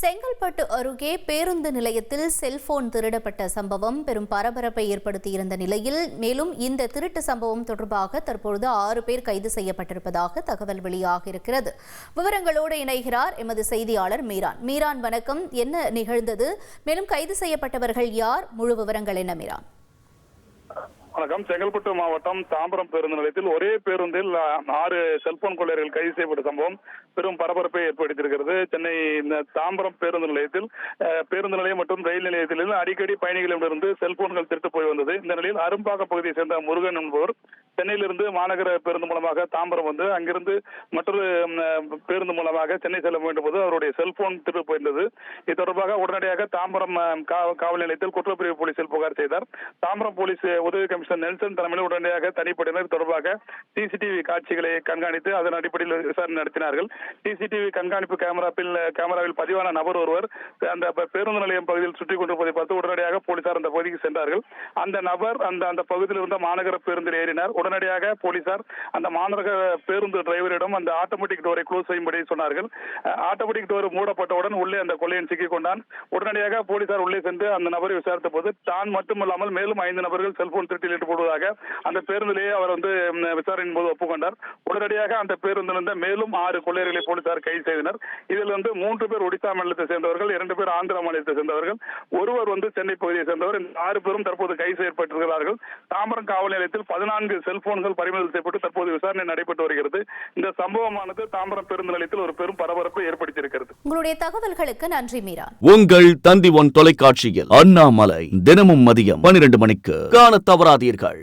செங்கல்பட்டு அருகே பேருந்து நிலையத்தில் செல்போன் திருடப்பட்ட சம்பவம் பெரும் பரபரப்பை ஏற்படுத்தியிருந்த நிலையில் மேலும் இந்த திருட்டு சம்பவம் தொடர்பாக தற்பொழுது ஆறு பேர் கைது செய்யப்பட்டிருப்பதாக தகவல் வெளியாக இருக்கிறது. விவரங்களோடு இணைகிறார் எமது செய்தியாளர் மீரான். மீரான் வணக்கம். என்ன நிகழ்ந்தது? மேலும் கைது செய்யப்பட்டவர்கள் யார்? முழு விவரங்கள் என்ன மீரான்? வணக்கம். செங்கல்பட்டு மாவட்டம் தாம்பரம் பேருந்து நிலையத்தில் ஒரே பேருந்தில் ஆறு செல்போன் கொள்ளையர்கள் கைது செய்யப்பட்ட சம்பவம் பெரும் பரபரப்பை ஏற்படுத்தியிருக்கிறது. சென்னை தாம்பரம் பேருந்து நிலையத்தில் பேருந்து நிலையம் மற்றும் ரயில் நிலையத்தில் அடிக்கடி பயணிகளிடமிருந்து செல்போன்கள் திருட்டு போய் வந்தது. இந்த நிலையில் அரும்பாக பகுதியை சேர்ந்த முருகன் என்பவர் சென்னையிலிருந்து மாநகர பேருந்து மூலமாக தாம்பரம் வந்து அங்கிருந்து மற்றொரு பேருந்து மூலமாக சென்னை செல்ல வேண்டும் போது அவருடைய செல்போன் திருட்டு போயிருந்தது. இது தொடர்பாக உடனடியாக தாம்பரம் கா- காவல் நிலையத்தில் குற்றப்பிரிவு போலீசில் புகார் செய்தார். தாம்பரம் போலீஸ் உதவி கமிஷனர் நெல்சன் தலைமையில் உடனடியாக தனிப்படையினர் தொடர்பாக சிசிடிவி காட்சிகளை கண்காணித்து அதன் அடிப்படையில் விசாரணை நடத்தினார்கள். சிசிடிவி கண்காணிப்பு கேமராவில் கேமராவில் பதிவான நபர் ஒருவர் அந்த பேருந்து நிலையம் பகுதியில் சுற்றி கொண்டிருப்பதை பார்த்து உடனடியாக போலீசார் அந்த பகுதிக்கு சென்றார்கள். அந்த நபர் அந்த அந்த பகுதியில் இருந்த மாநகர பேருந்தில் ஏறினார். உடனடியாக போலீசார் அந்த மாநகர பேருந்து டிரைவரிடம் அந்த ஆட்டோமேட்டிக் டோரை க்ளோஸ் செய்யும்படி சொன்னார்கள். ஆட்டோமேட்டிக் டோர் மூடப்பட்டவுடன் உள்ளே அந்த கொள்ளையன் சிக்கிக் கொண்டான். உடனடியாக போலீசார் உள்ளே சென்று அந்த நபரை விசாரித்த போது தான் மட்டுமல்லாமல் மேலும் ஐந்து நபர்கள் செல்போன் திருட்டில் ஈடுபடுவதாக அந்த பேருந்திலேயே அவர் வந்து விசாரணையின் போது ஒப்புக்கொண்டார். உடனடியாக அந்த பேருந்தில் இருந்த மேலும் ஆறு கொள்ளையர்களை போலீசார் கைது செய்தனர். இதில் வந்து மூன்று பேர் ஒடிசா மாநிலத்தை சேர்ந்தவர்கள் இரண்டு பேர் ஆந்திர மாநிலத்தை சேர்ந்தவர்கள் ஒருவர் வந்து சென்னை பகுதியை சேர்ந்தவர் இந்த ஆறு பேரும் தற்போது கைது செய்யப்பட்டிருக்கிறார்கள். தாம்பரம் காவல் நிலையத்தில் பதினான்கு செல்போன்கள் பறிமுதல் செய்யப்பட்டு தற்போது விசாரணை நடைபெற்று வருகிறது. இந்த சம்பவமானது தாம்பரம் பேருந்து நிலையத்தில் ஒரு பெரும் பரபரப்பை ஏற்படுத்தியிருக்கிறது. உங்களுடைய தகவல்களுக்கு நன்றி மீரான். உங்கள் தந்தி ஒன் தொலைக்காட்சியில் அண்ணாமலை தினமும் மதியம் பனிரெண்டு மணிக்கு காணத் தவறாதீர்கள்.